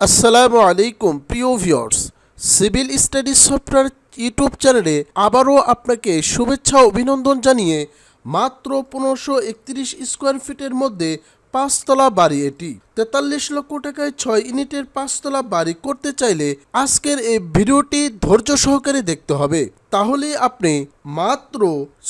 আসসালামু আলাইকুম, প্রিয় viewers civil studies software YouTube চ্যানেলে আবারও আপনাকে শুভেচ্ছা অভিনন্দন জানিয়ে মাত্র পনেরোশো একত্রিশ স্কোয়ার ফিটের মধ্যে পাঁচতলা বাড়ি এটি। তেতাল্লিশ লক্ষ টাকায় ছয় ইউনিটের পাঁচতলা বাড়ি করতে চাইলে আজকের এই ভিডিওটি ধৈর্য সহকারে দেখতে হবে। তাহলে আপনি মাত্র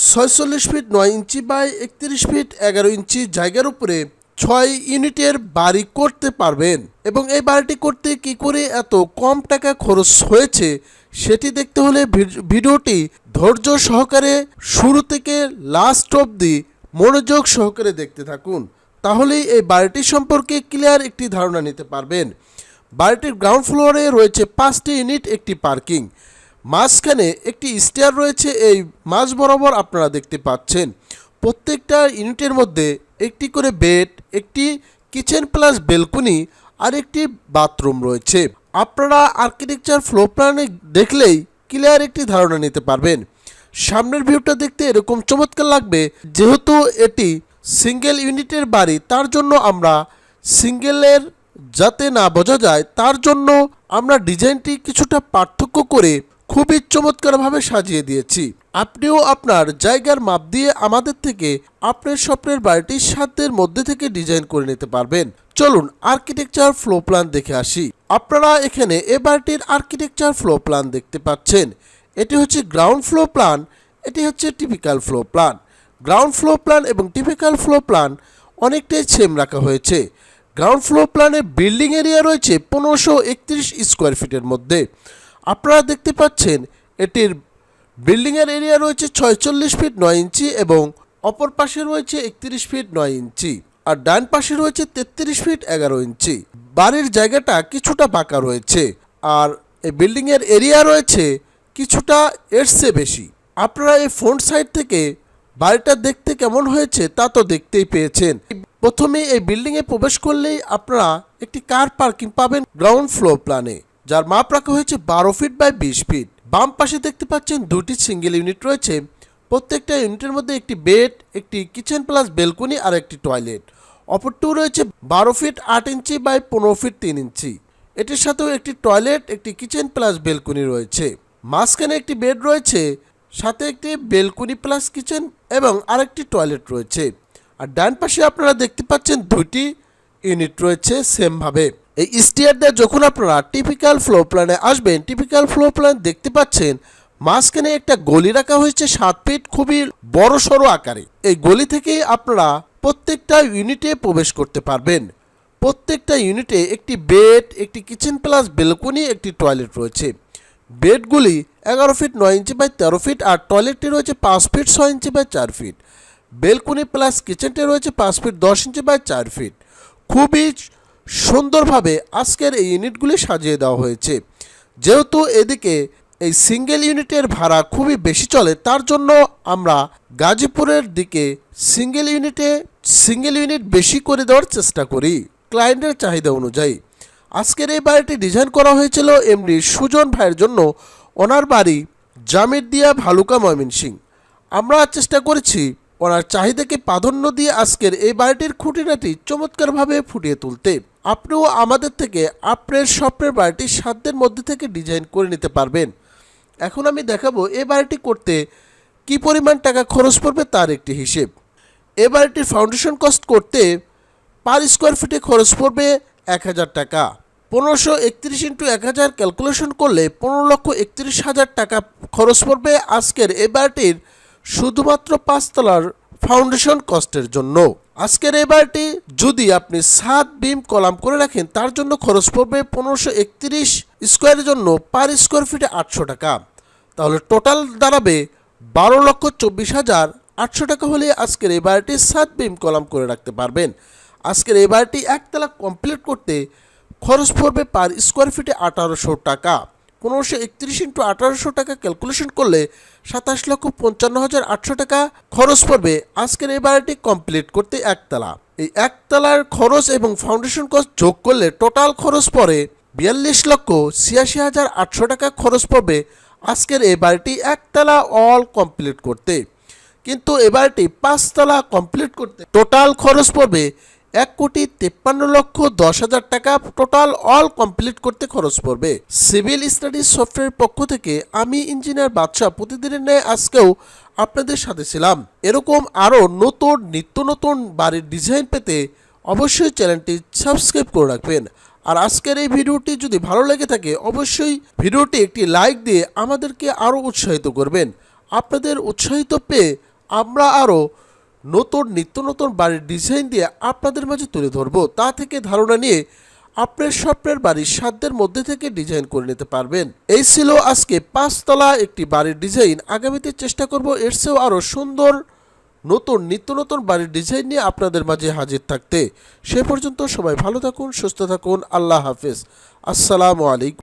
ছয়চল্লিশ ফিট নয় ইঞ্চি বাই একত্রিশ ফিট এগারো ইঞ্চি জায়গার উপরে ছয় ইউনিটের বাড়ি করতে পারবেন। এবং এই বাড়িটি করতে কি করে এত কম টাকা খরচ হয়েছে, সেটি দেখতে হলে ভিড- ভিডিওটি ধৈর্য সহকারে শুরু থেকে লাস্ট অবধি মনোযোগ সহকারে দেখতে থাকুন। তাহলেই এই বাড়িটি সম্পর্কে ক্লিয়ার একটি ধারণা নিতে পারবেন। বাড়িটির গ্রাউন্ড ফ্লোরে রয়েছে পাঁচটি ইউনিট, একটি পার্কিং মাঝখানে একটি স্টেয়ার রয়েছে, এই মাঝ বরাবর আপনারা দেখতে পাচ্ছেন। প্রত্যেকটা ইউনিটের মধ্যে একটি করে বেড, একটি কিচেন প্লাস বেলকনি আর একটি বাথরুম রয়েছে। আপনারা আর্কিটেকচার ফ্লো প্ল্যানে দেখলেই ক্লিয়ার একটি ধারণা নিতে পারবেন। সামনের ভিউটা দেখতে এরকম চমৎকার লাগবে, যেহেতু এটি সিঙ্গেল ইউনিটের বাড়ি, তার জন্য আমরা সিঙ্গেলের যাতে না বোঝা যায়, তার জন্য আমরা ডিজাইনটি কিছুটা পার্থক্য করে খুবই চমৎকারভাবে সাজিয়ে দিয়েছি। আপনিও আপনার জায়গার মাপ দিয়ে আমাদের থেকে আপনার স্বপ্নের বাড়িটি সাধ্যের মধ্যে থেকে ডিজাইন করে নিতে পারবেন। চলুন আর্কিটেকচার ফ্লো প্ল্যান দেখে আসি। আপনারা এখানে এ বাড়িটির আর্কিটেকচার ফ্লো প্ল্যান দেখতে পাচ্ছেন। এটি হচ্ছে গ্রাউন্ড ফ্লো প্ল্যান, এটি হচ্ছে typical floor plan. Ground floor plan এবং টিপিক্যাল ফ্লো প্ল্যান অনেকটাই সেম রাখা হয়েছে। গ্রাউন্ড ফ্লোর প্ল্যানে বিল্ডিং এরিয়া রয়েছে পনেরোশো একত্রিশ স্কোয়ার ফিটের মধ্যে। আপনারা দেখতে পাচ্ছেন, এটির বিল্ডিংয়ের এরিয়া রয়েছে ছয়চল্লিশ ফিট নয় ইঞ্চি এবং অপর পাশে রয়েছে একত্রিশ ফিট নয় ইঞ্চি আর ডান পাশে রয়েছে তেত্রিশ ফিট এগারো ইঞ্চি। বাড়ির জায়গাটা কিছুটা বাঁকা রয়েছে আর এই বিল্ডিংয়ের এরিয়া রয়েছে কিছুটা এর চেয়ে বেশি। আপনারা এই ফ্রন্ট সাইড থেকে বাড়িটা দেখতে কেমন হয়েছে তা তো দেখতেই পেয়েছেন। প্রথমে এই বিল্ডিংয়ে প্রবেশ করলেই আপনারা একটি কার পার্কিং পাবেন গ্রাউন্ড ফ্লোর প্ল্যানে। যার মাপ রাখা হয়েছে বারো ফিট বাই বিশ ফিট বাম পাশে দেখতে পাচ্ছেন দুটি সিঙ্গেল ইউনিট রয়েছে। প্রত্যেকটা ইউনিটের মধ্যে একটি বেড একটি কিচেন প্লাস বেলকনি আর একটি টয়লেট অপরটিও রয়েছে বারো ফিট আট ইঞ্চি বাই পনেরো ফিট তিন ইঞ্চি এটির সাথেও একটি টয়লেট একটি কিচেন প্লাস বেলকনি রয়েছে। মাঝখানে একটি বেড রয়েছে, সাথে একটি বেলকনি প্লাস কিচেন এবং আরেকটি টয়লেট রয়েছে। আর ডান পাশে আপনারা দেখতে পাচ্ছেন দুটি ইউনিট রয়েছে সেমভাবে এই স্টিয়ার দিয়ে যখন আপনারা টিপিক্যাল ফ্লো প্ল্যানে আসবেন টিপিক্যাল ফ্লো প্ল্যান দেখতে পাচ্ছেন, মাঝখানে একটা গলি রাখা হয়েছে সাত ফিট খুবই বড় সড়ো আকারে। এই গলি থেকে আপনারা প্রত্যেকটা ইউনিটে প্রবেশ করতে পারবেন। প্রত্যেকটা ইউনিটে একটি বেড একটি কিচেন প্লাস বেলকনি একটি টয়লেট রয়েছে। বেডগুলি এগারো ফিট নয় ইঞ্চি বাই তেরো ফিট আর টয়লেটটি রয়েছে পাঁচ ফিট ছয় ইঞ্চি বাই চার ফিট বেলকনি প্লাস কিচেনটি রয়েছে পাঁচ ফিট দশ ইঞ্চি বাই চার ফিট খুবই সুন্দরভাবে আজকের এই ইউনিটগুলি সাজিয়ে দেওয়া হয়েছে। যেহেতু এদিকে এই সিঙ্গেল ইউনিটের ভাড়া খুবই বেশি চলে, তার জন্য আমরা গাজীপুরের দিকে সিঙ্গেল ইউনিটে সিঙ্গেল ইউনিট বেশি করে দেওয়ার চেষ্টা করি, ক্লায়েন্টের চাহিদা অনুযায়ী। আজকের এই বাড়িটি ডিজাইন করা হয়েছিল এমডি সুজন ভাইয়ের জন্য, ওনার বাড়ি জামির দিয়া ভালুকা ময়মনসিং আমরা চেষ্টা করেছি ওনার চাহিদাকে প্রাধান্য দিয়ে আজকের এই বাড়িটির খুঁটিনাটি চমৎকারভাবে ফুটিয়ে তুলতে। আপনিও আমাদের থেকে আপনার স্বপ্নের বাড়িটি সাধ্যের মধ্যে থেকে ডিজাইন করে নিতে পারবেন। এখন আমি দেখাবো এ বাড়িটি করতে কি পরিমাণ টাকা খরচ পড়বে তার একটি হিসেব। এ বাড়িটির ফাউন্ডেশন কস্ট করতে পার স্কোয়ার ফিটে খরচ পড়বে এক হাজার টাকা। পনেরোশো একত্রিশ ইন্টু এক হাজার ক্যালকুলেশন করলে পনেরো লক্ষ একত্রিশ হাজার টাকা খরচ পড়বে আজকের এ বাড়িটির শুধুমাত্র পাঁচতলার ফাউন্ডেশন কস্টের জন্য। আজকের এই বাড়িটি যদি আপনি সাত বিম কলাম করে রাখেন, তার জন্য খরচ পড়বে পনেরোশো একত্রিশ স্কোয়ারের জন্য পার স্কোয়ার ফিটে আটশো টাকা। তাহলে টোটাল দাঁড়াবে বারো লক্ষ চব্বিশ হাজার আটশো টাকা হলে আজকের এই বাড়িটি সাত বিম কলাম করে রাখতে পারবেন। আজকের এই বাড়িটি একতলা কমপ্লিট করতে খরচ পড়বে পার স্কোয়ার ফিটে আঠারোশো টাকা। পনেরোশো একত্রিশ ইন্টু আঠারোশো টাকা ক্যালকুলেশন করলে সাতাশ লক্ষ পঞ্চান্ন হাজার আটশো টাকা খরচ পড়বে। আজকের এই বাড়িটি কমপ্লিট করতে একতলা। এই একতলার খরচ এবং ফাউন্ডেশন কস্ট যোগ করলে টোটাল খরচ পড়ে বিয়াল্লিশ লক্ষ ছিয়াশি হাজার আটশো টাকা খরচ পড়বে। আজকের এই বাড়িটি একতলা অল কমপ্লিট করতে। কিন্তু এবারটি পাঁচতলা কমপ্লিট করতে। টোটাল খরচ পড়বে এক কোটি তেপ্পান্ন লক্ষ দশ হাজার টাকা টোটাল অল কমপ্লিট করতে খরচ পড়বে। সিভিল স্টাডিজ সফটওয়্যার পক্ষ থেকে আমি ইঞ্জিনিয়ার বাদশাহ প্রতিদিনের ন্যায় আজকেও আপনাদের সাথে ছিলাম। এরকম আরও নতুন, নিত্য নতুন বাড়ির ডিজাইন পেতে অবশ্যই চ্যানেলটি সাবস্ক্রাইব করে রাখবেন। আর আজকের এই ভিডিওটি যদি ভালো লেগে থাকে, অবশ্যই ভিডিওটি একটি লাইক দিয়ে আমাদেরকে আরও উৎসাহিত করবেন। আপনাদের উৎসাহিত পেয়ে আমরা আরও নতুন, নিত্য নতুন বাড়ির ডিজাইন দিয়ে আপনাদের মাঝে তুলে ধরবো। তা থেকে ধারণা নিয়ে আপনার স্বপ্নের বাড়ির সাধ্যের মধ্যে থেকে ডিজাইন করে নিতে পারবেন। এই ছিল আজকে পাঁচতলা একটি বাড়ির ডিজাইন আগামীতে চেষ্টা করব এর চেয়েও আরও সুন্দর, নতুন, নিত্য নতুন বাড়ির ডিজাইন নিয়ে আপনাদের মাঝে হাজির থাকতে। সে পর্যন্ত সবাই ভালো থাকুন, সুস্থ থাকুন। আল্লাহ হাফেজ। আসসালামু আলাইকুম।